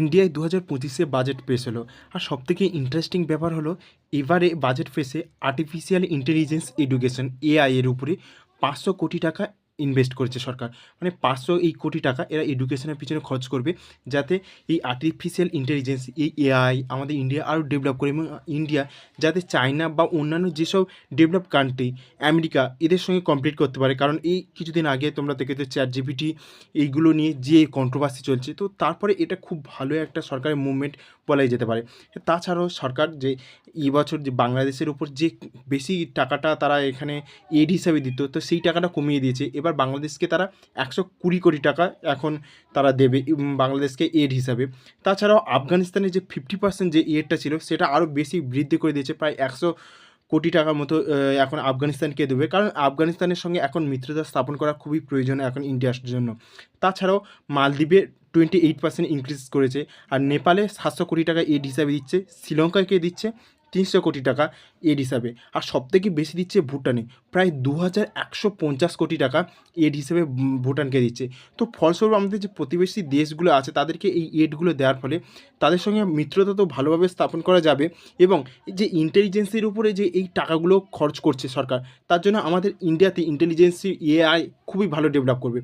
ইন্ডিয়ায় দু হাজার পঁচিশে বাজেট পেশ হলো। আর সবথেকে ইন্টারেস্টিং ব্যাপার হলো, এবারে বাজেট পেশে আর্টিফিশিয়াল ইন্টেলিজেন্স এডুকেশন এআইয়ের উপরে পাঁচশো কোটি টাকা ইনভেস্ট করেছে সরকার। মানে পাঁচশো এই কোটি টাকা এরা এডুকেশনের পিছনে খরচ করবে যাতে এই আর্টিফিশিয়াল ইন্টেলিজেন্স এই এআই আমাদের ইন্ডিয়া আরও ডেভেলপ করে এবং ইন্ডিয়া যাতে চায়না বা অন্যান্য যেসব ডেভেলপ কান্ট্রি আমেরিকা এদের সঙ্গে কমপ্লিট করতে পারে। কারণ এই কিছুদিন আগে তোমরা দেখেছ চ্যাট জিপিটি এইগুলো নিয়ে যে কন্ট্রোভার্সি চলছে। তো তারপরে এটা খুব ভালো একটা সরকারের মুভমেন্ট বলাই যেতে পারে। তাছাড়াও সরকার যে এই বছর যে বাংলাদেশের উপর যে বেশি টাকাটা তারা এখানে এড হিসাবে দিত, তো সেই টাকাটা কমিয়ে দিয়েছে। এবার বাংলাদেশকে তারা একশো কুড়ি কোটি টাকা এখন তারা দেবে বাংলাদেশকে এড হিসাবে। তাছাড়াও আফগানিস্তানের যে ফিফটি পার্সেন্ট যে এডটা ছিল, সেটা আরও বেশি বৃদ্ধি করে দিয়েছে, প্রায় একশো কোটি টাকার মতো এখন আফগানিস্তানকে দেবে। কারণ আফগানিস্তানের সঙ্গে এখন মিত্রতা স্থাপন করা খুবই প্রয়োজন এখন ইন্ডিয়ার জন্য। তাছাড়াও মালদ্বীপে টোয়েন্টি এইট পার্সেন্ট ইনক্রিজ করেছে, আর নেপালে সাতশো কোটি টাকা এড হিসাবে দিচ্ছে, শ্রীলঙ্কাকে দিচ্ছে তিনশো কোটি টাকা এড হিসাবে। আর সবথেকে বেশি দিচ্ছে ভুটানে। প্রায় দু হাজার একশো পঞ্চাশ কোটি টাকা এড হিসেবে ভুটানকে দিচ্ছে। তো ফলস্বরূপ আমাদের যে প্রতিবেশী দেশগুলো আছে, তাদেরকে এই এডগুলো দেওয়ার ফলে তাদের সঙ্গে মিত্রতা তো ভালোভাবে স্থাপন করা যাবে এবং যে ইন্টেলিজেন্সির উপরে যে এই টাকাগুলো খরচ করছে সরকার, তার জন্য আমাদের ইন্ডিয়াতে ইন্টেলিজেন্সি এআই খুবই ভালো ডেভেলপ করবে।